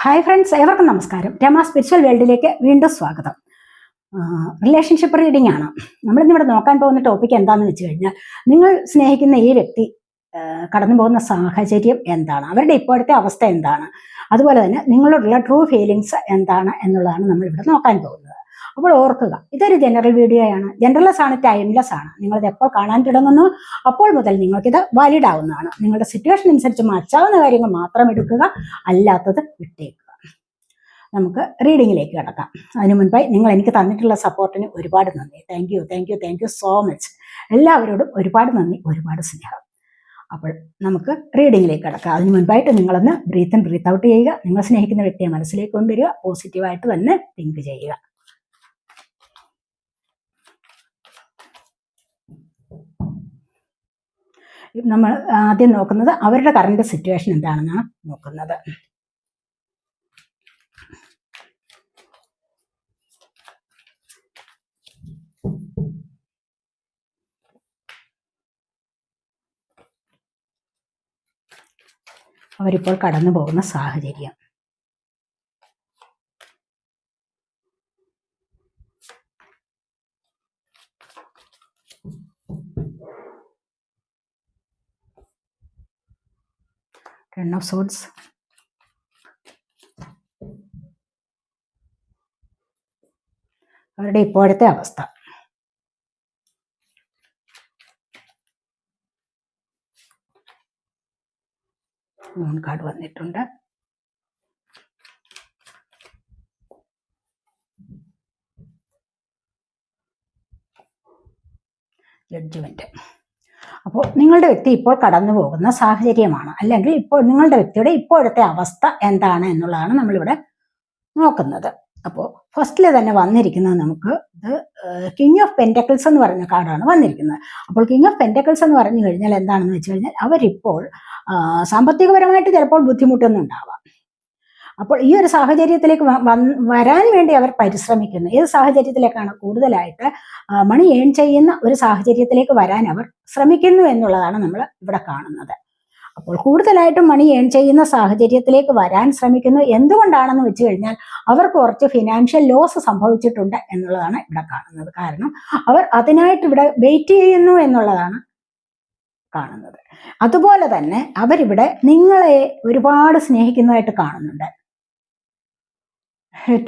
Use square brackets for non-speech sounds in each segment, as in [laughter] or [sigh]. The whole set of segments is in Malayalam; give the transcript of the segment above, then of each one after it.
ഹായ് ഫ്രണ്ട്സ് ഏവർക്കും നമസ്കാരം. രമ സ്പിരിച്വൽ വേൾഡിലേക്ക് വീണ്ടും സ്വാഗതം. റിലേഷൻഷിപ്പ് റീഡിംഗ് ആണ്. നമ്മളിന്ന് ഇവിടെ നോക്കാൻ പോകുന്ന ടോപ്പിക് എന്താണെന്ന് വെച്ച് കഴിഞ്ഞാൽ നിങ്ങൾ സ്നേഹിക്കുന്ന ഈ വ്യക്തി കടന്നു പോകുന്ന സാഹചര്യം എന്താണ്? അവരുടെ ഇപ്പോഴത്തെ അവസ്ഥ എന്താണ്? അതുപോലെ തന്നെ നിങ്ങളോടുള്ള ട്രൂ ഫീലിങ്സ് എന്താണ് എന്നുള്ളതാണ് നമ്മൾ ഇവിടെ നോക്കാൻ പോകുന്നത്. അപ്പോൾ ഓർക്കുക ഇതൊരു ജനറൽ വീഡിയോ ആണ്. ജനറൽലെസ് ആണ് ടൈംലെസ് ആണ്. നിങ്ങളിത് എപ്പോൾ കാണാൻ തുടങ്ങുന്നു അപ്പോൾ മുതൽ നിങ്ങൾക്കിത് വാലിഡ് ആവുന്നതാണ്. നിങ്ങളുടെ സിറ്റുവേഷൻ അനുസരിച്ച് മാറ്റാവുന്ന കാര്യങ്ങൾ മാത്രം എടുക്കുക അല്ലാത്തത് വിട്ടേക്കുക. നമുക്ക് റീഡിങ്ങിലേക്ക് കിടക്കാം. അതിനു മുൻപായി നിങ്ങൾ എനിക്ക് തന്നിട്ടുള്ള സപ്പോർട്ടിന് ഒരുപാട് നന്ദി. Thank you thank you thank you so much എല്ലാവരോടും ഒരുപാട് നന്ദി ഒരുപാട് സ്നേഹം. അപ്പോൾ നമുക്ക് റീഡിങ്ങിലേക്ക് കിടക്കാം. അതിന് മുൻപായിട്ട് നിങ്ങളൊന്ന് ബ്രീത്ത് ആൻഡ് ബ്രീത്ത് ഔട്ട് ചെയ്യുക. നിങ്ങൾ സ്നേഹിക്കുന്ന വ്യക്തിയെ മനസ്സിലേക്ക് കൊണ്ടുവരിക. പോസിറ്റീവായിട്ട് തന്നെ തിങ്ക് ചെയ്യുക. നമ്മൾ ആദ്യം നോക്കുന്നത് അവരുടെ കറണ്ട് സിറ്റുവേഷൻ എന്താണെന്നാണ് നോക്കുന്നത്. അവരിപ്പോൾ കടന്നു പോകുന്ന സാഹചര്യം. ടെൻ ഓഫ് സോഡ്സ് അവരുടെ ഇപ്പോഴത്തെ അവസ്ഥ മൂൺ കാർഡ് വന്നിട്ടുണ്ട് ജഡ്ജ്മെന്റ് അപ്പോൾ നിങ്ങളുടെ വ്യക്തി ഇപ്പോൾ കടന്നു പോകുന്ന സാഹചര്യമാണ്. അല്ലെങ്കിൽ ഇപ്പോൾ നിങ്ങളുടെ വ്യക്തിയുടെ ഇപ്പോഴത്തെ അവസ്ഥ എന്താണ് എന്നുള്ളതാണ് നമ്മളിവിടെ നോക്കുന്നത്. അപ്പോൾ ഫസ്റ്റിൽ തന്നെ വന്നിരിക്കുന്നത് നമുക്ക് ഇത് കിങ് ഓഫ് പെന്റക്കിൾസ് എന്ന് പറഞ്ഞ കാർഡാണ് വന്നിരിക്കുന്നത്. അപ്പോൾ കിങ് ഓഫ് പെന്റക്കിൾസ് എന്ന് പറഞ്ഞു കഴിഞ്ഞാൽ എന്താണെന്ന് വെച്ച് കഴിഞ്ഞാൽ അവരിപ്പോൾ സാമ്പത്തികപരമായിട്ട് ചിലപ്പോൾ ബുദ്ധിമുട്ടൊന്നുണ്ടാവാം അപ്പോൾ ഈ ഒരു സാഹചര്യത്തിലേക്ക് വരാൻ വേണ്ടി അവർ പരിശ്രമിക്കുന്നു. ഏത് സാഹചര്യത്തിലേക്കാണ് കൂടുതലായിട്ട് മണി ഏൺ ചെയ്യുന്ന ഒരു സാഹചര്യത്തിലേക്ക് വരാൻ അവർ ശ്രമിക്കുന്നു എന്നുള്ളതാണ് നമ്മൾ ഇവിടെ കാണുന്നത്. അപ്പോൾ കൂടുതലായിട്ടും മണി ഏൺ ചെയ്യുന്ന സാഹചര്യത്തിലേക്ക് വരാൻ ശ്രമിക്കുന്നു. എന്തുകൊണ്ടാണെന്ന് വെച്ച് കഴിഞ്ഞാൽ അവർക്ക് കുറച്ച് ഫിനാൻഷ്യൽ ലോസ് സംഭവിച്ചിട്ടുണ്ട് എന്നുള്ളതാണ് ഇവിടെ കാണുന്നത്. കാരണം അവർ അതിനായിട്ട് ഇവിടെ വെയിറ്റ് ചെയ്യുന്നു എന്നുള്ളതാണ് കാണുന്നത്. അതുപോലെ തന്നെ അവരിവിടെ നിങ്ങളെ ഒരുപാട് സ്നേഹിക്കുന്നതായിട്ട് കാണുന്നുണ്ട്.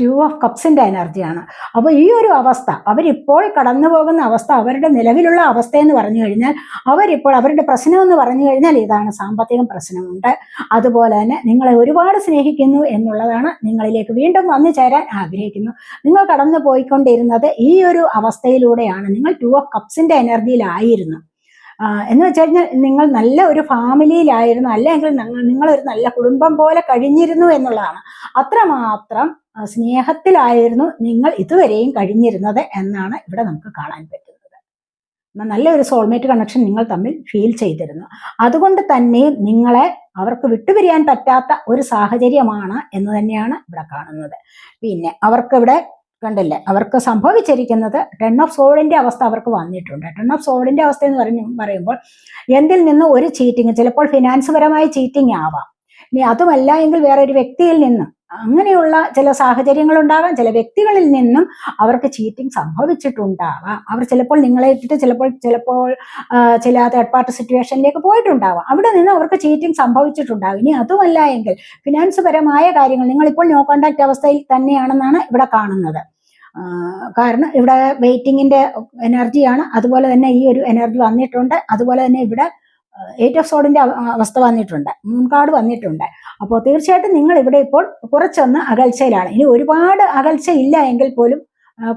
ടു ഓഫ് കപ്സിന്റെ എനർജിയാണ് അപ്പോൾ ഈ ഒരു അവസ്ഥ അവരിപ്പോൾ കടന്നു പോകുന്ന അവസ്ഥ അവരുടെ നിലവിലുള്ള അവസ്ഥ എന്ന് പറഞ്ഞു കഴിഞ്ഞാൽ അവരിപ്പോൾ അവരുടെ പ്രശ്നം എന്ന് പറഞ്ഞു കഴിഞ്ഞാൽ ഇതാണ് സാമ്പത്തികം പ്രശ്നമുണ്ട്. അതുപോലെ തന്നെ നിങ്ങളെ ഒരുപാട് സ്നേഹിക്കുന്നു എന്നുള്ളതാണ് നിങ്ങളിലേക്ക് വീണ്ടും വന്നു ചേരാൻ ആഗ്രഹിക്കുന്നു. നിങ്ങൾ കടന്നു പോയിക്കൊണ്ടിരുന്നത് ഈ ഒരു അവസ്ഥയിലൂടെയാണ്. നിങ്ങൾ ടു ഓഫ് കപ്സിന്റെ എനർജിയിലായിരുന്നു എന്ന് വെച്ച് കഴിഞ്ഞാൽ നിങ്ങൾ നല്ല ഒരു ഫാമിലിയിലായിരുന്നു അല്ലെങ്കിൽ നിങ്ങളൊരു നല്ല കുടുംബം പോലെ കഴിഞ്ഞിരുന്നു എന്നുള്ളതാണ്. അത്രമാത്രം സ്നേഹത്തിലായിരുന്നു നിങ്ങൾ ഇതുവരെയും കഴിഞ്ഞിരുന്നത് എന്നാണ് ഇവിടെ നമുക്ക് കാണാൻ പറ്റുന്നത്. നല്ലൊരു സോൾമേറ്റ് കണക്ഷൻ നിങ്ങൾ തമ്മിൽ ഫീൽ ചെയ്തിരുന്നു. അതുകൊണ്ട് തന്നെ നിങ്ങളെ അവർക്ക് വിട്ടുപിരിയാൻ പറ്റാത്ത ഒരു സാഹചര്യമാണ് എന്ന് തന്നെയാണ് ഇവിടെ കാണുന്നത്. പിന്നെ അവർക്ക് ഇവിടെ കണ്ടില്ലേ. അവർക്ക് സംഭവിച്ചിരിക്കുന്നത് ടെൻ ഓഫ് സോളിന്റെ അവസ്ഥ അവർക്ക് വന്നിട്ടുണ്ട്. ടെൻ ഓഫ് സോളിന്റെ അവസ്ഥ എന്ന് പറഞ്ഞു പറയുമ്പോൾ എന്തിൽ നിന്ന് ഒരു ചീറ്റിങ് ചിലപ്പോൾ ഫിനാൻസ് പരമായ ചീറ്റിങ് ആവാം. ഇനി അതുമല്ല എങ്കിൽ വേറെ ഒരു വ്യക്തിയിൽ നിന്നും അങ്ങനെയുള്ള ചില സാഹചര്യങ്ങൾ ഉണ്ടാകാം ചില വ്യക്തികളിൽ നിന്നും അവർക്ക് ചീറ്റിംഗ് സംഭവിച്ചിട്ടുണ്ടാവാം. അവർ ചിലപ്പോൾ നിങ്ങളെ ഇട്ടിട്ട് ചിലപ്പോൾ ചിലപ്പോൾ ചില തേർഡ് പാർട്ടി സിറ്റുവേഷനിലേക്ക് പോയിട്ടുണ്ടാവാം. അവിടെ നിന്ന് അവർക്ക് ചീറ്റിംഗ് സംഭവിച്ചിട്ടുണ്ടാവും. ഇനി അതുമല്ല എങ്കിൽ ഫിനാൻസ് പരമായ കാര്യങ്ങൾ നിങ്ങൾ ഇപ്പോൾ നോ കോണ്ടാക്ട് അവസ്ഥയിൽ തന്നെയാണെന്നാണ് ഇവിടെ കാണുന്നത്. കാരണം ഇവിടെ വെയിറ്റിങ്ങിന്റെ എനർജിയാണ് അതുപോലെ തന്നെ ഈ ഒരു എനർജി വന്നിട്ടുണ്ട്. അതുപോലെ തന്നെ ഇവിടെ എയ്റ്റ് ഓഫ് സോഡിന്റെ അവസ്ഥ വന്നിട്ടുണ്ട്. മൂൺ കാർഡ് വന്നിട്ടുണ്ട്. അപ്പോൾ തീർച്ചയായിട്ടും നിങ്ങൾ ഇവിടെ ഇപ്പോൾ കുറച്ചൊന്ന് അകൽച്ചയിലാണ്. ഇനി ഒരുപാട് അകൽച്ച ഇല്ല എങ്കിൽ പോലും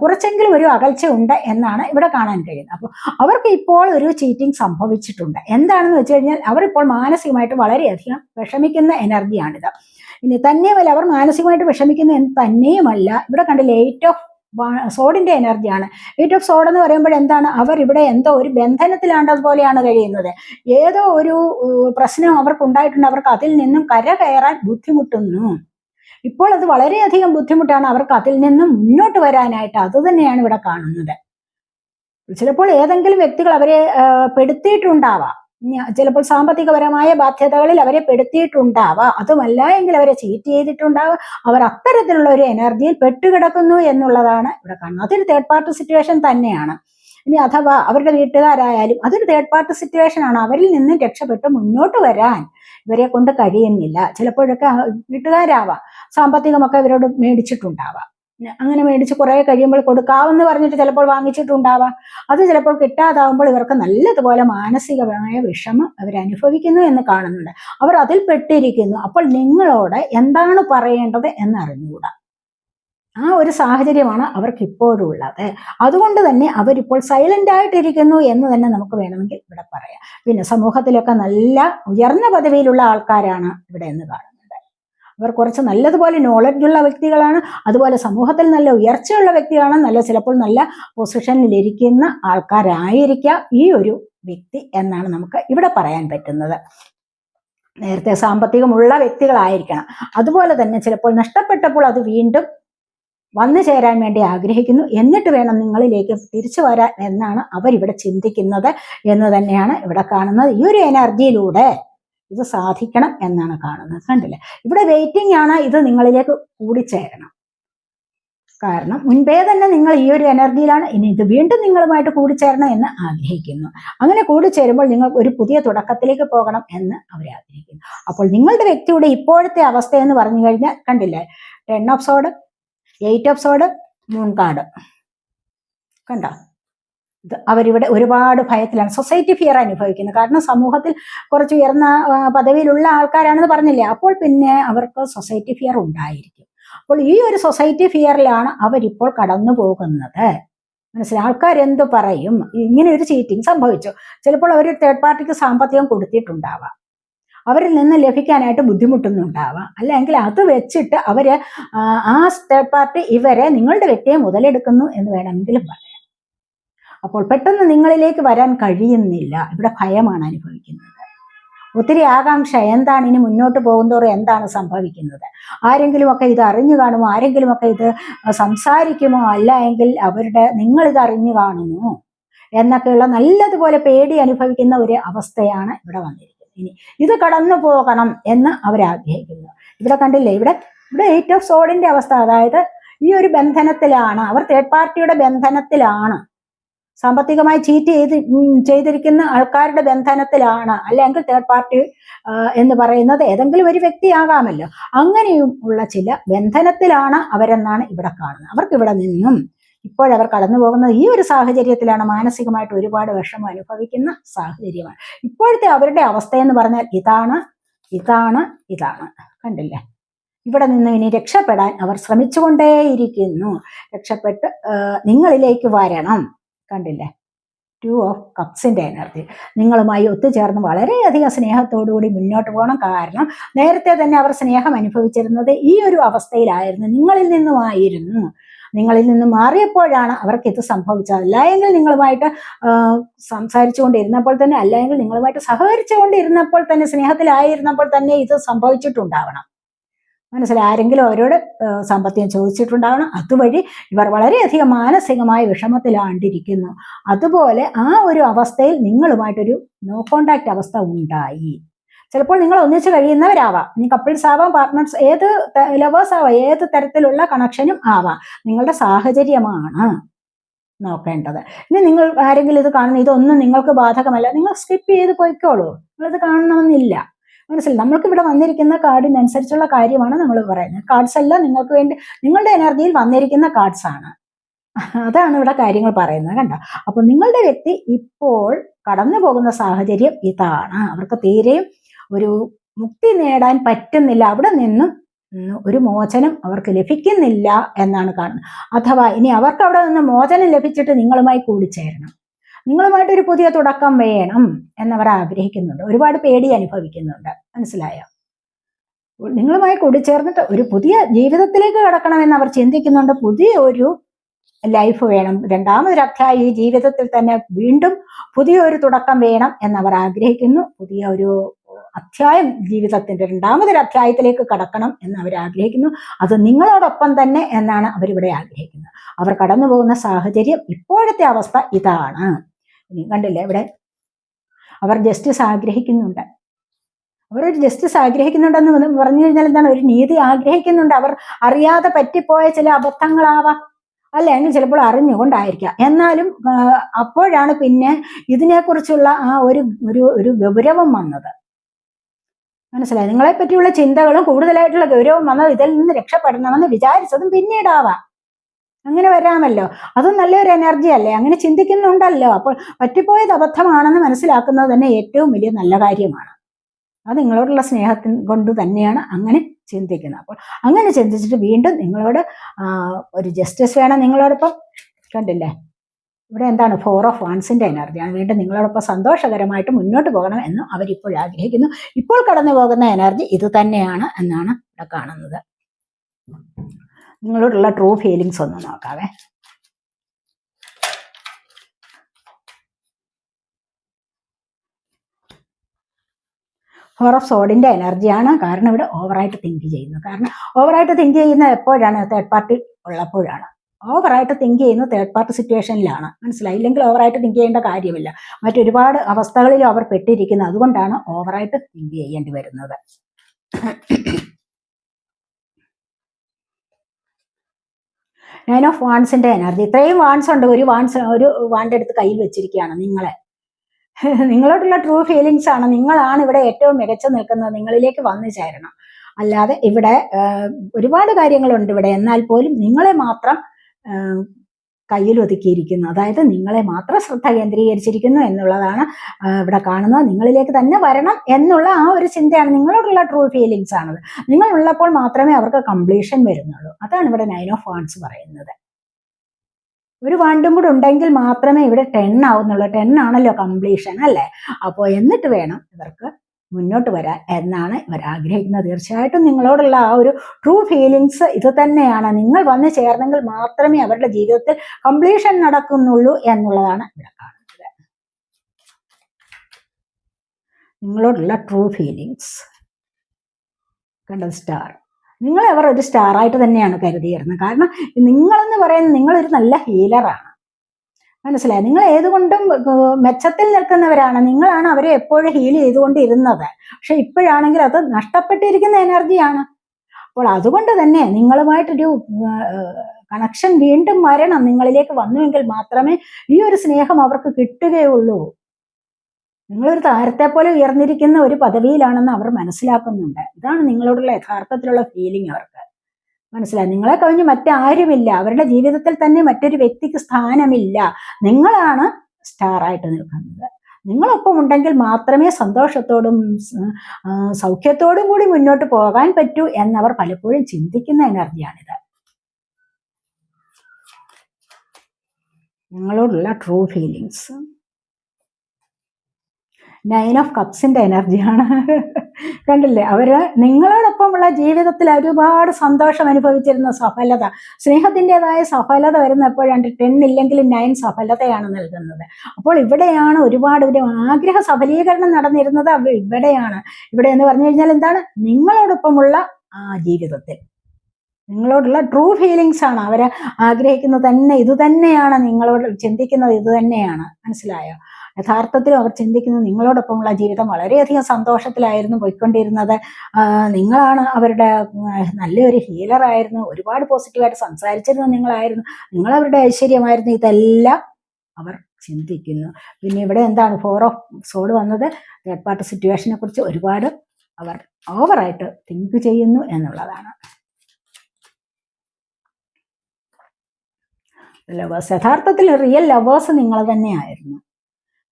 കുറച്ചെങ്കിലും ഒരു അകൽച്ച ഉണ്ട് എന്നാണ് ഇവിടെ കാണാൻ കഴിയുന്നത്. അപ്പോൾ അവർക്ക് ഇപ്പോൾ ഒരു ചീറ്റിംഗ് സംഭവിച്ചിട്ടുണ്ട്. എന്താണെന്ന് വെച്ച് കഴിഞ്ഞാൽ അവർ ഇപ്പോൾ മാനസികമായിട്ട് വളരെയധികം വിഷമിക്കുന്ന എനർജിയാണിത് ഇനി തന്നെയുമല്ല അവർ മാനസികമായിട്ട് വിഷമിക്കുന്ന എന്ന് തന്നെയുമല്ല. ഇവിടെ കണ്ടില്ല എയ്റ്റ് ഓഫ് സോഡിന്റെ എനർജിയാണ്. എയ്റ്റ് ഓഫ് സോഡ് എന്ന് പറയുമ്പോൾ എന്താണ്? അവർ ഇവിടെ എന്തോ ഒരു ബന്ധനത്തിലാണ്ടതുപോലെയാണ് കഴിയുന്നത്. ഏതോ ഒരു പ്രശ്നം അവർക്ക് ഉണ്ടായിട്ടുണ്ട് അവർക്ക് അതിൽ നിന്നും കര കയറാൻ ബുദ്ധിമുട്ടുന്നു. ഇപ്പോൾ അത് വളരെയധികം ബുദ്ധിമുട്ടാണ് അവർക്ക് അതിൽ നിന്നും മുന്നോട്ട് വരാനായിട്ട്. അത് തന്നെയാണ് ഇവിടെ കാണുന്നത്. ചിലപ്പോൾ ഏതെങ്കിലും വ്യക്തികൾ അവരെ പെടുത്തിയിട്ടുണ്ടാവാം. ചിലപ്പോൾ സാമ്പത്തികപരമായ ബാധ്യതകളിൽ അവരെ പെടുത്തിയിട്ടുണ്ടാവാം. അതുമല്ല എങ്കിൽ അവരെ ചീറ്റ് ചെയ്തിട്ടുണ്ടാവാം. അവർ അത്തരത്തിലുള്ള ഒരു എനർജിയിൽ പെട്ടുകിടക്കുന്നു എന്നുള്ളതാണ് ഇവിടെ കാണുന്നത്. അതൊരു തേർഡ് പാർട്ടി സിറ്റുവേഷൻ തന്നെയാണ്. ഇനി അഥവാ അവരുടെ വീട്ടുകാരായാലും അതൊരു തേർഡ് പാർട്ടി സിറ്റുവേഷൻ ആണ്. അവരിൽ നിന്ന് രക്ഷപ്പെട്ട് മുന്നോട്ട് വരാൻ ഇവരെ കൊണ്ട് കഴിയുന്നില്ല. ചിലപ്പോഴൊക്കെ വീട്ടുകാരാവാം. സാമ്പത്തികമൊക്കെ ഇവരോട് മേടിച്ചിട്ടുണ്ടാവാം. അങ്ങനെ മേടിച്ച് കുറെ കഴിയുമ്പോൾ കൊടുക്കാവെന്ന് പറഞ്ഞിട്ട് ചിലപ്പോൾ വാങ്ങിച്ചിട്ടുണ്ടാവാം. അത് ചിലപ്പോൾ കിട്ടാതാവുമ്പോൾ ഇവർക്ക് നല്ലതുപോലെ മാനസികമായ വിഷമം അവർ അനുഭവിക്കുന്നു എന്ന് കാണുന്നുണ്ട്. അവർ അതിൽ പെട്ടിരിക്കുന്നു. അപ്പോൾ നിങ്ങളോട് എന്താണ് പറയേണ്ടത് എന്നറിഞ്ഞുകൂടാ ആ ഒരു സാഹചര്യമാണ് അവർക്ക് ഇപ്പോഴും ഉള്ളത് അതുകൊണ്ട് തന്നെ അവരിപ്പോൾ സൈലന്റ് ആയിട്ടിരിക്കുന്നു എന്ന് തന്നെ നമുക്ക് വേണമെങ്കിൽ ഇവിടെ പറയാം. പിന്നെ സമൂഹത്തിലൊക്കെ നല്ല ഉയർന്ന പദവിയിലുള്ള ആൾക്കാരാണ് ഇവിടെ എന്ന് കാണുന്നത് അവർ കുറച്ച് നല്ലതുപോലെ നോളജ് ഉള്ള വ്യക്തികളാണ്. അതുപോലെ സമൂഹത്തിൽ നല്ല ഉയർച്ചയുള്ള വ്യക്തികളാണ്. നല്ല ചിലപ്പോൾ നല്ല പൊസിഷനിലിരിക്കുന്ന ആൾക്കാരായിരിക്കാം ഈ ഒരു വ്യക്തി എന്നാണ് നമുക്ക് ഇവിടെ പറയാൻ പറ്റുന്നത്. നേരത്തെ സാമ്പത്തികമുള്ള വ്യക്തികളായിരിക്കണം. അതുപോലെ തന്നെ ചിലപ്പോൾ നഷ്ടപ്പെട്ടപ്പോൾ അത് വീണ്ടും വന്നു ചേരാൻ വേണ്ടി ആഗ്രഹിക്കുന്നു. എന്നിട്ട് വേണം നിങ്ങളിലേക്ക് തിരിച്ചു വരാൻ എന്നാണ് അവരിവിടെ ചിന്തിക്കുന്നത് എന്ന് തന്നെയാണ് ഇവിടെ കാണുന്നത്. ഈ ഒരു എനർജിയിലൂടെ ഇത് സാധിക്കണം എന്നാണ് കാണുന്നത് കണ്ടില്ലേ? ഇവിടെ വെയിറ്റിംഗ് ആണ് ഇത് നിങ്ങളിലേക്ക് കൂടിച്ചേരണം. കാരണം മുൻപേ തന്നെ നിങ്ങൾ ഈ ഒരു എനർജിയിലാണ് ഇനി ഇത് വീണ്ടും നിങ്ങളുമായിട്ട് കൂടിച്ചേരണം എന്ന് ആഗ്രഹിക്കുന്നു. അങ്ങനെ കൂടിച്ചേരുമ്പോൾ നിങ്ങൾ ഒരു പുതിയ തുടക്കത്തിലേക്ക് പോകണം എന്ന് അവർ ആഗ്രഹിക്കുന്നു. അപ്പോൾ നിങ്ങളുടെ വ്യക്തിയുടെ ഇപ്പോഴത്തെ അവസ്ഥ എന്ന് പറഞ്ഞു കഴിഞ്ഞാൽ കണ്ടില്ലേ? Ten of sword eight of sword moon card കണ്ടോ? അവരിവിടെ ഒരുപാട് ഭയത്തിലാണ്. സൊസൈറ്റി ഫിയർ അനുഭവിക്കുന്നത്. കാരണം സമൂഹത്തിൽ കുറച്ച് ഉയർന്ന പദവിയിലുള്ള ആൾക്കാരാണെന്ന് പറഞ്ഞില്ലേ? അപ്പോൾ പിന്നെ അവർക്ക് സൊസൈറ്റി ഫിയർ ഉണ്ടായിരിക്കും. അപ്പോൾ ഈ ഒരു സൊസൈറ്റി ഫിയറിലാണ് അവരിപ്പോൾ കടന്നു പോകുന്നത്. മനസ്സിലായി? ആൾക്കാർ എന്ത് പറയും? ഇങ്ങനെ ഒരു ചീറ്റിംഗ് സംഭവിച്ചു. ചിലപ്പോൾ അവർ തേർഡ് പാർട്ടിക്ക് സാമ്പത്തികം കൊടുത്തിട്ടുണ്ടാവാം. അവരിൽ നിന്ന് ലഭിക്കാനായിട്ട് ബുദ്ധിമുട്ടുന്നുണ്ടാവാം. അല്ലെങ്കിൽ അത് വെച്ചിട്ട് അവർ ആ, തേർഡ് പാർട്ടി ഇവരെ നിങ്ങളുടെ വ്യക്തിയെ മുതലെടുക്കുന്നു എന്ന് വേണമെങ്കിലും പറയാം. അപ്പോൾ പെട്ടെന്ന് നിങ്ങളിലേക്ക് വരാൻ കഴിയുന്നില്ല. ഇവിടെ ഭയമാണ് അനുഭവിക്കുന്നത്. ഒത്തിരി ആകാംക്ഷ എന്താണ് ഇനി മുന്നോട്ട് പോകുന്തോറും എന്താണ് സംഭവിക്കുന്നത്? ആരെങ്കിലുമൊക്കെ ഇത് അറിഞ്ഞു കാണുമോ? ആരെങ്കിലുമൊക്കെ ഇത് സംസാരിക്കുമോ? അല്ല എങ്കിൽ അവരുടെ നിങ്ങൾ ഇത് അറിഞ്ഞു കാണുമോ? എന്നൊക്കെയുള്ള നല്ലതുപോലെ പേടി അനുഭവിക്കുന്ന ഒരു അവസ്ഥയാണ് ഇവിടെ വന്നിരിക്കുന്നത്. ഇനി ഇത് കടന്നു പോകണം എന്ന് അവരാഗ്രഹിക്കുന്നു ഇവിടെ കണ്ടില്ലേ? ഇവിടെ ഇവിടെ എയ്റ്റ് ഓഫ് സോഡിന്റെ അവസ്ഥ. അതായത് ഈ ഒരു ബന്ധനത്തിലാണ്. അവർ തേർഡ് പാർട്ടിയുടെ ബന്ധനത്തിലാണ്. സാമ്പത്തികമായി ചീറ്റ് ചെയ്ത് ചെയ്തിരിക്കുന്ന ആൾക്കാരുടെ ബന്ധനത്തിലാണ് അല്ലെങ്കിൽ തേർഡ് പാർട്ടി എന്ന് പറയുന്നത് ഏതെങ്കിലും ഒരു വ്യക്തിയാകാമല്ലോ. അങ്ങനെയും ഉള്ള ചില ബന്ധനത്തിലാണ് അവരെന്നാണ് ഇവിടെ കാണുന്നത്. അവർക്ക് ഇവിടെ നിന്നും ഇപ്പോഴവർ കടന്നു പോകുന്നത് ഈ ഒരു സാഹചര്യത്തിലാണ് മാനസികമായിട്ട് ഒരുപാട് വിഷമം അനുഭവിക്കുന്ന സാഹചര്യമാണ്. ഇപ്പോഴത്തെ അവരുടെ അവസ്ഥ എന്ന് പറഞ്ഞാൽ ഇതാണ് ഇതാണ് ഇതാണ്. കണ്ടില്ലേ? ഇവിടെ നിന്ന് ഇനി രക്ഷപ്പെടാൻ അവർ ശ്രമിച്ചുകൊണ്ടേയിരിക്കുന്നു. രക്ഷപ്പെട്ട് നിങ്ങളിലേക്ക് വരണം. കണ്ടില്ലേ? ടു ഓഫ് കപ്സിന്റെ എനർജി നിങ്ങളുമായി ഒത്തുചേർന്ന് വളരെയധികം സ്നേഹത്തോടുകൂടി മുന്നോട്ട് പോകണം. കാരണം നേരത്തെ തന്നെ അവർ സ്നേഹം അനുഭവിച്ചിരുന്നത് ഈ ഒരു അവസ്ഥയിലായിരുന്നു. നിങ്ങളിൽ നിന്നുമായിരുന്നു. നിങ്ങളിൽ നിന്ന് മാറിയപ്പോഴാണ് അവർക്ക് ഇത് സംഭവിച്ചത്. അല്ല എങ്കിൽ നിങ്ങളുമായിട്ട് സംസാരിച്ചുകൊണ്ടിരുന്നപ്പോൾ തന്നെ അല്ല എങ്കിൽ നിങ്ങളുമായിട്ട് സഹകരിച്ചുകൊണ്ടിരുന്നപ്പോൾ തന്നെ സ്നേഹത്തിലായിരുന്നപ്പോൾ തന്നെ ഇത് സംഭവിച്ചിട്ടുണ്ടാവണം. മനസ്സിലായി ആരെങ്കിലും അവരോട് സാമ്പത്തികം ചോദിച്ചിട്ടുണ്ടാവണം. അതുവഴി ഇവർ വളരെയധികം മാനസികമായ വിഷമത്തിലാണ്ടിരിക്കുന്നു. അതുപോലെ ആ ഒരു അവസ്ഥയിൽ നിങ്ങളുമായിട്ടൊരു നോ കോണ്ടാക്ട് അവസ്ഥ ഉണ്ടായി. ചിലപ്പോൾ നിങ്ങൾ ഒന്നിച്ച് കഴിയുന്നവരാവാം. ഇനി കപ്പിൾസ് ആവാം പാർട്ട്നേഴ്സ് ഏത് ലവേഴ്സ് ആവാം ഏത് തരത്തിലുള്ള കണക്ഷനും ആവാം. നിങ്ങളുടെ സാഹചര്യമാണ് നോക്കേണ്ടത്. ഇനി നിങ്ങൾ ആരെങ്കിലും ഇത് കാണുന്ന ഇതൊന്നും നിങ്ങൾക്ക് ബാധകമല്ല. നിങ്ങൾ സ്കിപ്പ് ചെയ്ത് പോയിക്കോളൂ. നിങ്ങളിത് കാണണമെന്നില്ല. മനസ്സിലായി. നമ്മൾക്ക് ഇവിടെ വന്നിരിക്കുന്ന കാർഡിനനുസരിച്ചുള്ള കാര്യമാണ് നമ്മൾ പറയുന്നത്. കാർഡ്സ് എല്ലാം നിങ്ങൾക്ക് വേണ്ടി നിങ്ങളുടെ എനർജിയിൽ വന്നിരിക്കുന്ന കാർഡ്സ് ആണ്. അതാണ് ഇവിടെ കാര്യങ്ങൾ പറയുന്നത് കണ്ടോ? അപ്പൊ നിങ്ങളുടെ വ്യക്തി ഇപ്പോൾ കടന്നു പോകുന്ന സാഹചര്യം ഇതാണ്. അവർക്ക് തീരെയും ഒരു മുക്തി നേടാൻ പറ്റുന്നില്ല. അവിടെ നിന്നും ഒരു മോചനം അവർക്ക് ലഭിക്കുന്നില്ല എന്നാണ് കാണുന്നത്. അഥവാ ഇനി അവർക്ക് അവിടെ നിന്ന് മോചനം ലഭിച്ചിട്ട് നിങ്ങളുമായി കൂടിച്ചേരണം. നിങ്ങളുമായിട്ട് ഒരു പുതിയ തുടക്കം വേണം എന്നവർ ആഗ്രഹിക്കുന്നുണ്ട്. ഒരുപാട് പേടി അനുഭവിക്കുന്നുണ്ട്. മനസ്സിലായോ? നിങ്ങളുമായി കൂടിച്ചേർന്നിട്ട് ഒരു പുതിയ ജീവിതത്തിലേക്ക് കടക്കണമെന്ന് അവർ ചിന്തിക്കുന്നുണ്ട്. പുതിയ ഒരു ലൈഫ് വേണം. രണ്ടാമതൊരു അധ്യായം ഈ ജീവിതത്തിൽ തന്നെ വീണ്ടും പുതിയ ഒരു തുടക്കം വേണം എന്നവർ ആഗ്രഹിക്കുന്നു. പുതിയ ഒരു അധ്യായം ജീവിതത്തിന്റെ രണ്ടാമതൊരു അധ്യായത്തിലേക്ക് കടക്കണം എന്ന് അവർ ആഗ്രഹിക്കുന്നു. അത് നിങ്ങളോടൊപ്പം തന്നെ എന്നാണ് അവരിവിടെ ആഗ്രഹിക്കുന്നത്. അവർ കടന്നു പോകുന്ന സാഹചര്യം ഇപ്പോഴത്തെ അവസ്ഥ ഇതാണ്. ഇനി കണ്ടില്ലേ ഇവിടെ? അവർ ജസ്റ്റിസ് ആഗ്രഹിക്കുന്നുണ്ട്. അവരൊരു ജസ്റ്റിസ് ആഗ്രഹിക്കുന്നുണ്ടെന്ന് പറഞ്ഞു കഴിഞ്ഞാൽ എന്താണ്? ഒരു നീതി ആഗ്രഹിക്കുന്നുണ്ട്. അവർ അറിയാതെ പറ്റിപ്പോയ ചില അബദ്ധങ്ങളാവാം. അല്ലെങ്കിൽ ചിലപ്പോൾ അറിഞ്ഞുകൊണ്ടായിരിക്കാം. എന്നാലും അപ്പോഴാണ് പിന്നെ ഇതിനെക്കുറിച്ചുള്ള ആ ഒരു ഒരു ഒരു ഗൗരവം വന്നത്. മനസ്സിലായി? നിങ്ങളെ പറ്റിയുള്ള ചിന്തകളും കൂടുതലായിട്ടുള്ള ഗൗരവം വന്നത് ഇതിൽ നിന്ന് രക്ഷപ്പെടണമെന്ന് വിചാരിച്ചതും പിന്നീടാവാം. അങ്ങനെ വരാമല്ലോ. അതും നല്ലൊരു എനർജി അല്ലേ? അങ്ങനെ ചിന്തിക്കുന്നുണ്ടല്ലോ. അപ്പോൾ പറ്റിപ്പോയത് അബദ്ധമാണെന്ന് മനസ്സിലാക്കുന്നത് തന്നെ ഏറ്റവും വലിയ നല്ല കാര്യമാണ്. അത് നിങ്ങളോടുള്ള സ്നേഹത്തിൻ കൊണ്ട് തന്നെയാണ് അങ്ങനെ ചിന്തിക്കുന്നത്. അപ്പോൾ അങ്ങനെ ചിന്തിച്ചിട്ട് വീണ്ടും നിങ്ങളോട് ഒരു ജസ്റ്റിസ് വേണം നിങ്ങളോടൊപ്പം. കണ്ടില്ലേ? ഇവിടെ എന്താണ്? ഫോർ ഓഫ് വൺസിന്റെ എനർജിയാണ് വീണ്ടും നിങ്ങളോടൊപ്പം സന്തോഷകരമായിട്ട് മുന്നോട്ട് പോകണം എന്ന് അവരിപ്പോൾ ആഗ്രഹിക്കുന്നു. ഇപ്പോൾ കടന്നു പോകുന്ന എനർജി ഇത് തന്നെയാണ് എന്നാണ് ഇവിടെ കാണുന്നത്. നിങ്ങളോടുള്ള ട്രൂ ഫീലിങ്സ് ഒന്ന് നോക്കാവേ. ഫോർ ഓഫ് സോഡിന്റെ എനർജിയാണ് കാരണം ഇവിടെ ഓവറായിട്ട് തിങ്ക് ചെയ്യുന്നു. കാരണം ഓവറായിട്ട് തിങ്ക് ചെയ്യുന്ന എപ്പോഴാണ്? തേർഡ് പാർട്ടി ഉള്ളപ്പോഴാണ്. ഓവറായിട്ട് തിങ്ക് ചെയ്യുന്ന തേർഡ് പാർട്ടി സിറ്റുവേഷനിലാണ് മനസ്സിലായി? ഇല്ലെങ്കിൽ ഓവറായിട്ട് തിങ്ക് ചെയ്യേണ്ട കാര്യമില്ല. മറ്റൊരുപാട് അവസ്ഥകളിലും അവർ പെട്ടിരിക്കുന്നത് അതുകൊണ്ടാണ് ഓവറായിട്ട് തിങ്ക് ചെയ്യേണ്ടി വരുന്നത്. നയൻ ഓഫ് വാൺസിന്റെ എനർജി ഇത്രയും വാൺസ് ഉണ്ട്. ഒരു വാൺസ് ഒരു വാണ്ട് എടുത്ത് കയ്യിൽ വെച്ചിരിക്കുകയാണ് നിങ്ങളെ. [laughs] നിങ്ങളോടുള്ള ട്രൂ ഫീലിങ്സ് ആണ്. നിങ്ങളാണ് ഇവിടെ ഏറ്റവും മികച്ചു നിൽക്കുന്നത്. നിങ്ങളിലേക്ക് വന്നു ചേരണം. അല്ലാതെ ഇവിടെ ഒരുപാട് കാര്യങ്ങളുണ്ട് ഇവിടെ. എന്നാൽ പോലും നിങ്ങളെ മാത്രം കയ്യിൽ ഒതുക്കിയിരിക്കുന്നു. അതായത് നിങ്ങളെ മാത്രം ശ്രദ്ധ കേന്ദ്രീകരിച്ചിരിക്കുന്നു എന്നുള്ളതാണ് ഇവിടെ കാണുന്നത്. നിങ്ങളിലേക്ക് തന്നെ വരണം എന്നുള്ള ആ ഒരു ചിന്തയാണ് നിങ്ങളോടുള്ള ട്രൂ ഫീലിങ്സ് ആണത്. നിങ്ങൾ ഉള്ളപ്പോൾ മാത്രമേ അവർക്ക് കംപ്ലീഷൻ വരുന്നുള്ളൂ. അതാണ് ഇവിടെ നയൻ ഓഫ് വാൺസ് പറയുന്നത്. ഒരു വാണ്ടും കൂടെ ഉണ്ടെങ്കിൽ മാത്രമേ ഇവിടെ ടെൻ ആവുന്നുള്ളൂ. ടെൻ ആണല്ലോ കംപ്ലീഷൻ അല്ലേ? അപ്പോൾ എന്നിട്ട് വേണം ഇവർക്ക് മുന്നോട്ട് വരാൻ എന്നാണ് ഇവർ ആഗ്രഹിക്കുന്നത്. തീർച്ചയായിട്ടും നിങ്ങളോടുള്ള ആ ഒരു ട്രൂ ഫീലിങ്സ് ഇത് തന്നെയാണ്. നിങ്ങൾ വന്ന് ചേർന്നെങ്കിൽ മാത്രമേ അവരുടെ ജീവിതത്തിൽ കംപ്ലീഷൻ നടക്കുന്നുള്ളൂ എന്നുള്ളതാണ് ഇവിടെ കാണുന്നത്. നിങ്ങളോടുള്ള ട്രൂ ഫീലിങ്സ് കണ്ടത് സ്റ്റാർ നിങ്ങളെ അവർ ഒരു സ്റ്റാറായിട്ട് തന്നെയാണ് കരുതിയിരുന്നത്. കാരണം നിങ്ങളെന്ന് പറയുന്നത് നിങ്ങളൊരു നല്ല ഹീലറാണ് മനസ്സിലായി? നിങ്ങൾ ഏതുകൊണ്ടും മെച്ചത്തിൽ നിൽക്കുന്നവരാണ്. നിങ്ങളാണ് അവരെ എപ്പോഴും ഹീൽ ചെയ്തുകൊണ്ടിരുന്നത്. പക്ഷെ ഇപ്പോഴാണെങ്കിൽ അത് നഷ്ടപ്പെട്ടിരിക്കുന്ന എനർജിയാണ് അപ്പോൾ അതുകൊണ്ട് തന്നെ നിങ്ങളുമായിട്ടൊരു കണക്ഷൻ വീണ്ടും വരണം. നിങ്ങളിലേക്ക് വന്നുവെങ്കിൽ മാത്രമേ ഈ ഒരു സ്നേഹം അവർക്ക് കിട്ടുകയുള്ളൂ. നിങ്ങളൊരു താരത്തെ പോലെ ഉയർന്നിരിക്കുന്ന ഒരു പദവിയിലാണെന്ന് അവർ മനസ്സിലാക്കുന്നുണ്ട്. ഇതാണ് നിങ്ങളോടുള്ള യഥാർത്ഥത്തിലുള്ള ഫീലിംഗ് അവർക്ക്. മനസ്സിലായി? നിങ്ങളെ കവിഞ്ഞ് മറ്റാരുമില്ല. അവരുടെ ജീവിതത്തിൽ തന്നെ മറ്റൊരു വ്യക്തിക്ക് സ്ഥാനമില്ല. നിങ്ങളാണ് സ്റ്റാർ ആയിട്ട് നിൽക്കുന്നത്. നിങ്ങളൊപ്പം ഉണ്ടെങ്കിൽ മാത്രമേ സന്തോഷത്തോടും സൗഖ്യത്തോടും കൂടി മുന്നോട്ട് പോകാൻ പറ്റൂ എന്നവർ പലപ്പോഴും ചിന്തിക്കുന്ന എനർജിയാണിത്. നിങ്ങളോടുള്ള ട്രൂ ഫീലിങ്സ് നയൻ ഓഫ് കപ്സിന്റെ എനർജിയാണ് കണ്ടില്ലേ? അവർ നിങ്ങളോടൊപ്പമുള്ള ജീവിതത്തിൽ ഒരുപാട് സന്തോഷം അനുഭവിച്ചിരുന്ന സഫലത സ്നേഹത്തിന്റെതായ സഫലത വരുന്ന എപ്പോഴാണ് ടെൻ ഇല്ലെങ്കിലും നയൻ സഫലതയാണ് നൽകുന്നത്. അപ്പോൾ ഇവിടെയാണ് ഒരുപാട് ഒരു ആഗ്രഹ സഫലീകരണം നടന്നിരുന്നത്. ഇവിടെയാണ്. ഇവിടെ എന്ന് പറഞ്ഞു കഴിഞ്ഞാൽ എന്താണ്? നിങ്ങളോടൊപ്പമുള്ള ആ ജീവിതത്തിൽ. നിങ്ങളോടുള്ള ട്രൂ ഫീലിങ്സ് ആണ്. അവരെ ആഗ്രഹിക്കുന്നത് തന്നെ ഇത് തന്നെയാണ് നിങ്ങളോട് ചിന്തിക്കുന്നത് ഇത് തന്നെയാണ് മനസ്സിലായോ? യഥാർത്ഥത്തിലും അവർ ചിന്തിക്കുന്നത് നിങ്ങളോടൊപ്പമുള്ള ജീവിതം വളരെയധികം സന്തോഷത്തിലായിരുന്നു പോയിക്കൊണ്ടിരുന്നത്. നിങ്ങളാണ് അവരുടെ നല്ലൊരു ഹീലറായിരുന്നു ഒരുപാട് പോസിറ്റീവായിട്ട് സംസാരിച്ചിരുന്ന നിങ്ങളായിരുന്നു. നിങ്ങളവരുടെ ഐശ്വര്യമായിരുന്നു. ഇതെല്ലാം അവർ ചിന്തിക്കുന്നു. പിന്നെ ഇവിടെ എന്താണ്? ഫോർ ഓഫ് സോഡ് വന്നത്. തേർഡ് പാർട്ടി സിറ്റുവേഷനെ കുറിച്ച് ഒരുപാട് അവർ ഓവറായിട്ട് തിങ്ക് ചെയ്യുന്നു എന്നുള്ളതാണ്. ലവേഴ്സ് യഥാർത്ഥത്തിൽ റിയൽ ലവേഴ്സ് നിങ്ങൾ തന്നെയായിരുന്നു.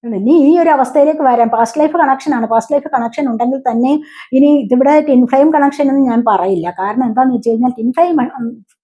ഇനി ഈ ഒരു അവസ്ഥയിലേക്ക് വരാം പാസ്റ്റ് ലൈഫ് കണക്ഷൻ ആണ്. പാസ്റ്റ് ലൈഫ് കണക്ഷൻ ഉണ്ടെങ്കിൽ തന്നെ ഇനി ഇതിവിടെ ടിൻ ഫ്ലെയിം കണക്ഷൻ എന്ന് ഞാൻ പറയില്ല. കാരണം എന്താണെന്ന് വെച്ച് കഴിഞ്ഞാൽ ടിൻ ഫ്ലെയിം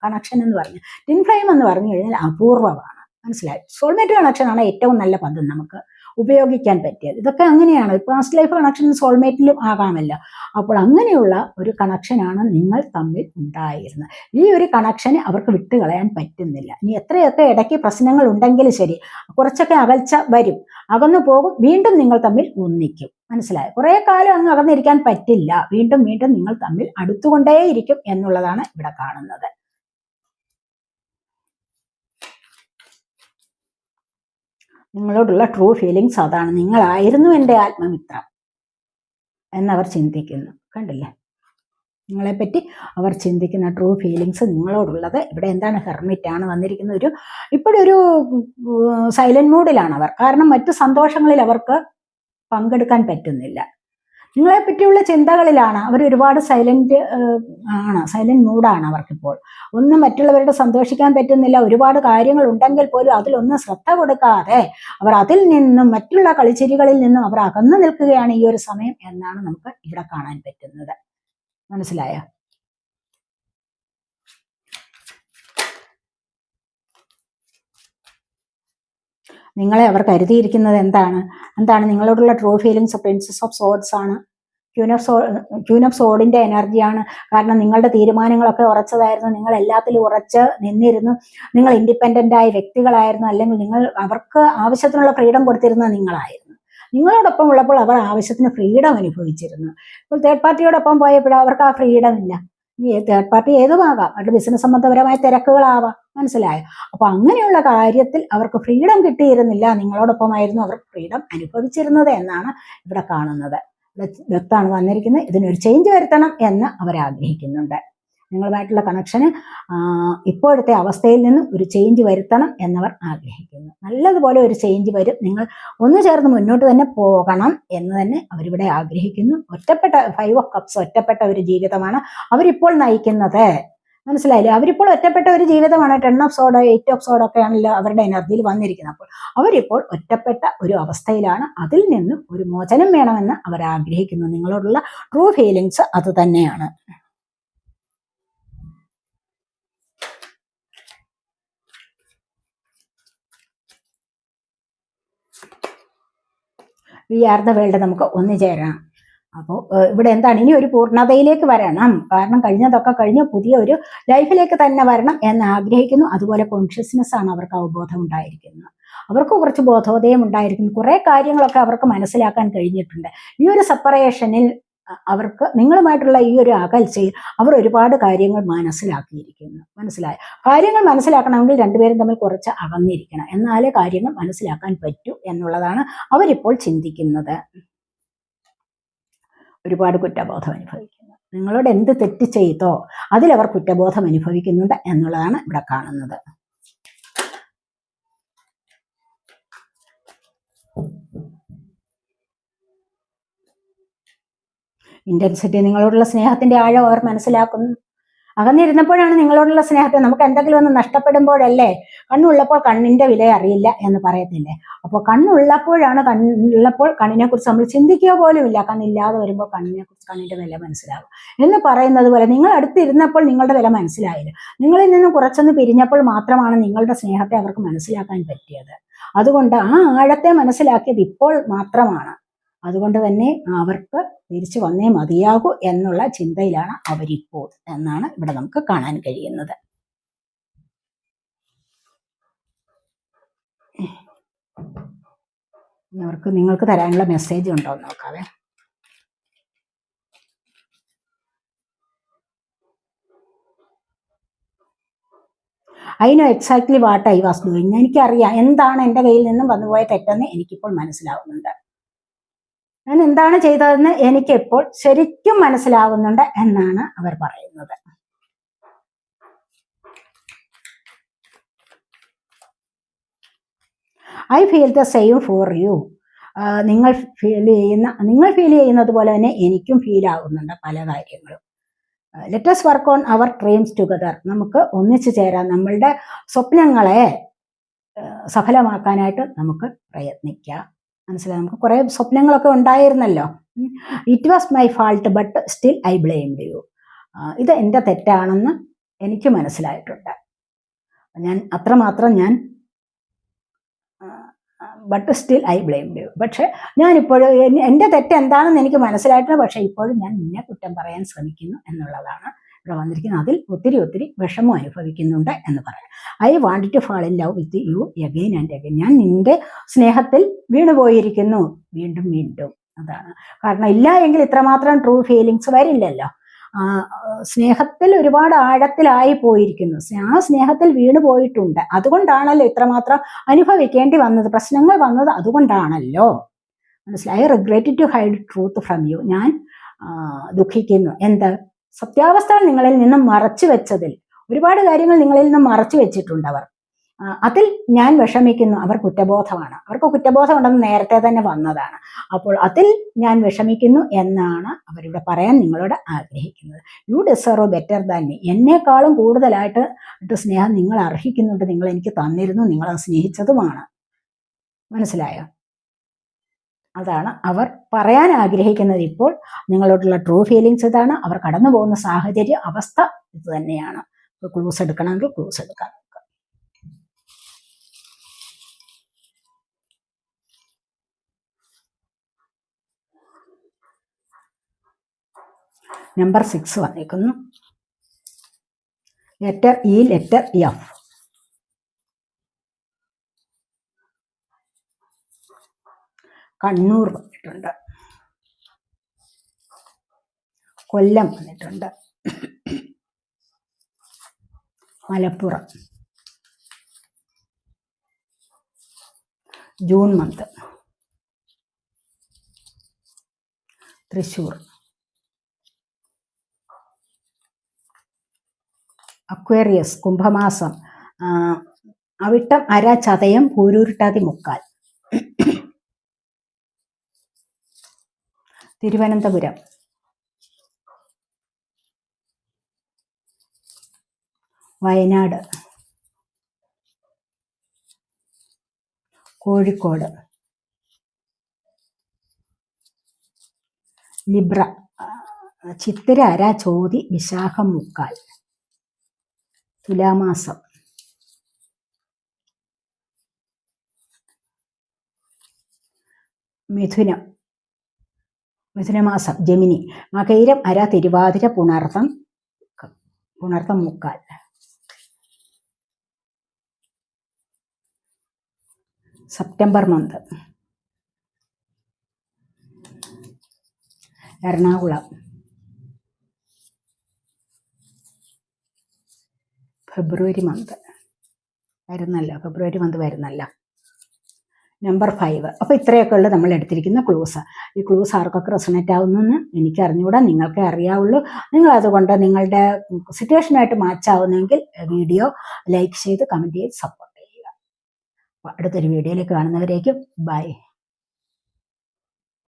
കണക്ഷൻ എന്ന് പറഞ്ഞു ടിൻ ഫ്ലെയിം എന്ന് പറഞ്ഞു കഴിഞ്ഞാൽ അപൂർവമാണ്. മനസ്സിലായി? സോൾമേറ്റ് കണക്ഷൻ ആണ് ഏറ്റവും നല്ല പദം നമുക്ക്. ഉപയോഗിക്കാൻ പറ്റിയത്. ഇതൊക്കെ അങ്ങനെയാണ്. പാസ്റ്റ് ലൈഫ് കണക്ഷൻ സോൾമേറ്റിലും ആകാമല്ലോ. അപ്പോൾ അങ്ങനെയുള്ള ഒരു കണക്ഷനാണ് നിങ്ങൾ തമ്മിൽ ഉണ്ടായിരുന്നത്. ഈ ഒരു കണക്ഷനെ അവർക്ക് വിട്ടുകളയാൻ പറ്റുന്നില്ല. ഇനി എത്രയൊക്കെ ഇടയ്ക്ക് പ്രശ്നങ്ങൾ ഉണ്ടെങ്കിലും ശരി കുറച്ചൊക്കെ അകൽച്ച വരും. അകന്നു പോകും. വീണ്ടും നിങ്ങൾ തമ്മിൽ ഒന്നിക്കും. മനസ്സിലായി? കുറെ കാലം അങ്ങ് അകന്നിരിക്കാൻ പറ്റില്ല. വീണ്ടും വീണ്ടും നിങ്ങൾ തമ്മിൽ അടുത്തുകൊണ്ടേയിരിക്കും എന്നുള്ളതാണ് ഇവിടെ കാണുന്നത്. നിങ്ങളോടുള്ള ട്രൂ ഫീലിങ്സ് അതാണ്. നിങ്ങളായിരുന്നു എന്റെ ആത്മമിത്രം എന്നവർ ചിന്തിക്കുന്നു. കണ്ടില്ലേ? നിങ്ങളെപ്പറ്റി അവർ ചിന്തിക്കുന്ന ട്രൂ ഫീലിങ്സ് നിങ്ങളോടുള്ളത്. ഇവിടെ എന്താണ് ഹെർമിറ്റാണ് വന്നിരിക്കുന്ന ഒരു ഇപ്പോഴൊരു സൈലന്റ് മൂഡിലാണ് അവർ. കാരണം മറ്റു സന്തോഷങ്ങളിൽ അവർക്ക് പങ്കെടുക്കാൻ പറ്റുന്നില്ല. നിങ്ങളെ പറ്റിയുള്ള ചിന്തകളിലാണ്. അവർ ഒരുപാട് സൈലന്റ് ആണ്. സൈലന്റ് മൂഡാണ് അവർക്കിപ്പോൾ. ഒന്നും മറ്റുള്ളവരുടെ സന്തോഷിക്കാൻ പറ്റുന്നില്ല. ഒരുപാട് കാര്യങ്ങൾ ഉണ്ടെങ്കിൽ പോലും അതിലൊന്നും ശ്രദ്ധ കൊടുക്കാതെ അവർ അതിൽ നിന്നും മറ്റുള്ള കളിച്ചിരികളിൽ നിന്നും അവർ അകന്നു നിൽക്കുകയാണ് ഈ ഒരു സമയം എന്നാണ് നമുക്ക് ഇവിടെ കാണാൻ പറ്റുന്നത്. മനസ്സിലായോ? നിങ്ങളെ അവർ കരുതിയിരിക്കുന്നത് എന്താണ്? എന്താണ് നിങ്ങളോടുള്ള true feelings princess of swords ആണ്. Queen of so queen of സോഡിന്റെ എനർജിയാണ് കാരണം നിങ്ങളുടെ തീരുമാനങ്ങളൊക്കെ ഉറച്ചതായിരുന്നു. നിങ്ങൾ എല്ലാത്തിലും ഉറച്ച് നിന്നിരുന്നു. നിങ്ങൾ ഇൻഡിപെൻഡന്റ് ആയ വ്യക്തികളായിരുന്നു. അല്ലെങ്കിൽ നിങ്ങൾ അവർക്ക് ആവശ്യത്തിനുള്ള ഫ്രീഡം കൊടുത്തിരുന്നത് നിങ്ങളായിരുന്നു. നിങ്ങളോടൊപ്പം ഉള്ളപ്പോൾ അവർ ആവശ്യത്തിന് ഫ്രീഡം അനുഭവിച്ചിരുന്നു. ഇപ്പോൾ തേർഡ് പാർട്ടിയോടൊപ്പം പോയപ്പോൾ അവർക്ക് ആ ഫ്രീഡം ഇല്ല. തേർഡ് പാർട്ടി ഏതുമാകാം? അവരുടെ ബിസിനസ് സംബന്ധപരമായ തിരക്കുകളാവാം. മനസ്സിലായോ? അപ്പൊ അങ്ങനെയുള്ള കാര്യത്തിൽ അവർക്ക് ഫ്രീഡം കിട്ടിയിരുന്നില്ല. നിങ്ങളോടൊപ്പമായിരുന്നു അവർ ഫ്രീഡം അനുഭവിച്ചിരുന്നത് എന്നാണ് ഇവിടെ കാണുന്നത്. ദത്താണ് വന്നിരിക്കുന്നത്. ഇതിനൊരു ചേഞ്ച് വരുത്തണം എന്ന് അവർ ആഗ്രഹിക്കുന്നുണ്ട്. നിങ്ങളുമായിട്ടുള്ള കണക്ഷന് ഇപ്പോഴത്തെ അവസ്ഥയിൽ നിന്ന് ഒരു ചേഞ്ച് വരുത്തണം എന്നവർ ആഗ്രഹിക്കുന്നു. നല്ലതുപോലെ ഒരു ചേഞ്ച് വരും. നിങ്ങൾ ഒന്നു ചേർന്ന് മുന്നോട്ട് തന്നെ പോകണം എന്ന് തന്നെ അവരിവിടെ ആഗ്രഹിക്കുന്നു. ഒറ്റപ്പെട്ട ഫൈവ് ഓഫ് കപ്സ് ഒറ്റപ്പെട്ട ഒരു ജീവിതമാണ് അവരിപ്പോൾ നയിക്കുന്നത്. മനസ്സിലായില്ലേ? അവരിപ്പോൾ ഒറ്റപ്പെട്ട ഒരു ജീവിതമാണ്. Ten of sword eight of sword ഒക്കെ ആണല്ലോ അവരുടെ എനർജിയിൽ വന്നിരിക്കുന്നത്. അപ്പോൾ അവരിപ്പോൾ ഒറ്റപ്പെട്ട ഒരു അവസ്ഥയിലാണ്. അതിൽ നിന്നും ഒരു മോചനം വേണമെന്ന് അവർ ആഗ്രഹിക്കുന്നു. നിങ്ങളോടുള്ള ട്രൂ ഫീലിങ്സ് അത് തന്നെയാണ്. വി ആർ ദ വേൾഡ് നമുക്ക് ഒന്നു ചേരാം. അപ്പോൾ ഇവിടെ എന്താണ്? ഇനി ഒരു പൂർണതയിലേക്ക് വരണം. കാരണം കഴിഞ്ഞതൊക്കെ കഴിഞ്ഞ് പുതിയ ഒരു ലൈഫിലേക്ക് തന്നെ വരണം എന്ന് ആഗ്രഹിക്കുന്നു. അതുപോലെ കോൺഷ്യസ്നെസ് ആണ് അവർക്ക് അവബോധം ഉണ്ടായിരിക്കുന്നത്. അവർക്ക് കുറച്ച് ബോധോദയം ഉണ്ടായിരിക്കുന്നു. കുറേ കാര്യങ്ങളൊക്കെ അവർക്ക് മനസ്സിലാക്കാൻ കഴിഞ്ഞിട്ടുണ്ട്. ഈ ഒരു സെപ്പറേഷനിൽ അവർക്ക് നിങ്ങളുമായിട്ടുള്ള ഈ ഒരു അകൽച്ചയിൽ അവർ ഒരുപാട് കാര്യങ്ങൾ മനസ്സിലാക്കിയിരിക്കുന്നു. മനസ്സിലായ. കാര്യങ്ങൾ മനസ്സിലാക്കണമെങ്കിൽ രണ്ടുപേരും തമ്മിൽ കുറച്ച് അകന്നിരിക്കണം. എന്നാലേ കാര്യങ്ങൾ മനസ്സിലാക്കാൻ പറ്റൂ എന്നുള്ളതാണ് അവരിപ്പോൾ ചിന്തിക്കുന്നത്. ഒരുപാട് കുറ്റബോധം അനുഭവിക്കുന്നു. നിങ്ങളോട് എന്ത് തെറ്റ് ചെയ്തോ അതിലവർ കുറ്റബോധം അനുഭവിക്കുന്നുണ്ട് എന്നുള്ളതാണ് ഇവിടെ കാണുന്നത്. ഇന്റൻസിറ്റി നിങ്ങളോടുള്ള സ്നേഹത്തിന്റെ ആഴം അവർ മനസ്സിലാക്കുന്നു. അകന്നിരുന്നപ്പോഴാണ് നിങ്ങളോടുള്ള സ്നേഹത്തെ നമുക്ക് എന്തെങ്കിലും ഒന്ന് നഷ്ടപ്പെടുമ്പോഴല്ലേ കണ്ണുള്ളപ്പോൾ കണ്ണിന്റെ വില അറിയില്ല എന്ന് പറയത്തില്ലേ? അപ്പോൾ കണ്ണുള്ളപ്പോഴാണ് കണ്ണുള്ളപ്പോൾ കണ്ണിനെ കുറിച്ച് നമ്മൾ ചിന്തിക്കുക പോലുമില്ല. കണ്ണില്ലാതെ വരുമ്പോൾ കണ്ണിനെ കുറിച്ച് കണ്ണിന്റെ വില മനസ്സിലാകും എന്ന് പറയുന്നത് പോലെ നിങ്ങൾ അടുത്തിരുന്നപ്പോൾ നിങ്ങളുടെ വില മനസ്സിലായില്ല. നിങ്ങളിൽ നിന്ന് കുറച്ചൊന്ന് പിരിഞ്ഞപ്പോൾ മാത്രമാണ് നിങ്ങളുടെ സ്നേഹത്തെ അവർക്ക് മനസ്സിലാക്കാൻ പറ്റിയത്. അതുകൊണ്ട് ആ ആഴത്തെ മനസ്സിലാക്കിയത് ഇപ്പോൾ മാത്രമാണ്. അതുകൊണ്ട് തന്നെ അവർക്ക് തിരിച്ചു വന്നേ മതിയാകൂ എന്നുള്ള ചിന്തയിലാണ് അവരിപ്പോൾ എന്നാണ് ഇവിടെ നമുക്ക് കാണാൻ കഴിയുന്നത്. അവർക്ക് നിങ്ങൾക്ക് തരാനുള്ള മെസ്സേജ് ഉണ്ടോ എന്ന് നോക്കാവേ. I know exactly what I was doing എനിക്കറിയാം എന്താണ് എന്റെ കയ്യിൽ നിന്നും വന്നുപോയ തെറ്റെന്ന് എനിക്കിപ്പോൾ മനസ്സിലാവുന്നുണ്ട്. ഞാൻ എന്താണ് ചെയ്തതെന്ന് എനിക്ക് എനിക്കിപ്പോൾ ശരിക്കും മനസ്സിലാകുന്നുണ്ട് എന്നാണ് അവർ പറയുന്നത്. I feel the same for you നിങ്ങൾ ഫീൽ ചെയ്യുന്ന നിങ്ങൾ ഫീൽ ചെയ്യുന്നത് പോലെ തന്നെ എനിക്കും ഫീൽ ആകുന്നുണ്ട് പല കാര്യങ്ങളും. Let's work on our dreams together നമുക്ക് ഒന്നിച്ചു ചേരാം നമ്മളുടെ സ്വപ്നങ്ങളെ സഫലമാക്കാനായിട്ട് നമുക്ക് പ്രയത്നിക്കാം. മനസ്സിലായി? നമുക്ക് കുറേ സ്വപ്നങ്ങളൊക്കെ ഉണ്ടായിരുന്നല്ലോ. It was my fault but still I blame you ഇത് എന്റെ തെറ്റാണെന്ന് എനിക്ക് മനസ്സിലായിട്ടുണ്ട്. ഞാൻ അത്രമാത്രം ഞാൻ but still I blame you പക്ഷെ ഞാനിപ്പോഴും എന്റെ തെറ്റ് എന്താണെന്ന് എനിക്ക് മനസ്സിലായിട്ടുണ്ട് പക്ഷെ ഇപ്പോഴും ഞാൻ നിന്നെ കുറ്റം പറയാൻ ശ്രമിക്കുന്നു എന്നുള്ളതാണ് ഇവിടെ വന്നിരിക്കുന്നത് അതിൽ ഒത്തിരി ഒത്തിരി വിഷമം അനുഭവിക്കുന്നുണ്ട് എന്ന് പറയാം. I want to fall in love with you again and again ഞാൻ നിന്റെ സ്നേഹത്തിൽ വീണുപോയിരിക്കുന്നു. വീണ്ടും വീണ്ടും. അതാണ്. കാരണം ഇല്ല എങ്കിൽ ഇത്രമാത്രം ട്രൂ ഫീലിങ്സ് വരില്ലല്ലോ. സ്നേഹത്തിൽ ഒരുപാട് ആഴത്തിലായി പോയിരിക്കുന്നു. ആ സ്നേഹത്തിൽ വീണു പോയിട്ടുണ്ട് അതുകൊണ്ടാണല്ലോ ഇത്രമാത്രം അനുഭവിക്കേണ്ടി വന്നത്. പ്രശ്നങ്ങൾ വന്നത് അതുകൊണ്ടാണല്ലോ. മനസ്സിലായി? Regret to hide truth from you ഞാൻ ദുഃഖിക്കുന്നു. എന്ത്? സത്യാവസ്ഥകൾ നിങ്ങളിൽ നിന്ന് മറച്ചു വെച്ചതിൽ ഒരുപാട് കാര്യങ്ങൾ നിങ്ങളിൽ നിന്ന് മറച്ചു വെച്ചിട്ടുണ്ട് അവർ. അതിൽ ഞാൻ വിഷമിക്കുന്നു. അവർ കുറ്റബോധമാണ്. അവർക്ക് കുറ്റബോധം ഉണ്ടെന്ന് നേരത്തെ തന്നെ വന്നതാണ്. അപ്പോൾ അതിൽ ഞാൻ വിഷമിക്കുന്നു എന്നാണ് അവരിവിടെ പറയാൻ നിങ്ങളോട് ആഗ്രഹിക്കുന്നത്. You deserve better than me എന്നെക്കാളും കൂടുതലായിട്ട് ട്ട് സ്നേഹം നിങ്ങൾ അർഹിക്കുന്നുണ്ട്. നിങ്ങൾ എനിക്ക് തന്നിരുന്നു. നിങ്ങൾ സ്നേഹിച്ചതുമാണ്. മനസ്സിലായോ? അതാണ് അവർ പറയാൻ ആഗ്രഹിക്കുന്നത് ഇപ്പോൾ നിങ്ങളോടുള്ള ട്രൂ ഫീലിങ്സ് ഇതാണ്. അവർ കടന്നു പോകുന്ന സാഹചര്യ അവസ്ഥ ഇത് തന്നെയാണ്. ക്ലൂസ് എടുക്കണമെങ്കിൽ ക്ലൂസ് എടുക്കാം. നമ്പർ സിക്സ് വന്നിരിക്കുന്നു. Letter E letter F Kannur വന്നിട്ടുണ്ട്. കൊല്ലം വന്നിട്ടുണ്ട്. Malappuram. June month Thrissur. Aquarius കുംഭമാസം അവിട്ടം അര ചതയം പൂരൂരുട്ടാതി മുക്കാൽ. തിരുവനന്തപുരം. വയനാട്. കോഴിക്കോട്. ലിബ്ര ആ, ചിത്തിര അര ചോതി വിശാഖം മുക്കാൽ. തുലാമാസം. മിഥുനം. മിഥുനമാസം ജമിനി. മകൈരം അര തിരുവാതിര പുണർത്തം പുണർത്തം മുക്കാൽ. September month Ernakulam. February month വരുന്നല്ല February month വരുന്നല്ല. നമ്പർ ഫൈവ് അപ്പോൾ ഇത്രയൊക്കെ ഉള്ളു നമ്മൾ എടുത്തിരിക്കുന്ന ക്ലൂസ് ഈ ക്ലൂസ് ആർക്കൊക്കെ റെസണേറ്റ് ആവുന്നെന്ന് എനിക്ക് അറിഞ്ഞുകൂടാ. നിങ്ങൾക്ക് അറിയാവുള്ളൂ. നിങ്ങൾ അതുകൊണ്ട് നിങ്ങളുടെ സിറ്റുവേഷനായിട്ട് മാച്ച് ആവുന്നെങ്കിൽ വീഡിയോ ലൈക്ക് ചെയ്ത് കമന്റ് ചെയ്ത് സപ്പോർട്ട് ചെയ്യുക. അടുത്തൊരു വീഡിയോയിലേക്ക് കാണുന്നവരേക്കും ബൈ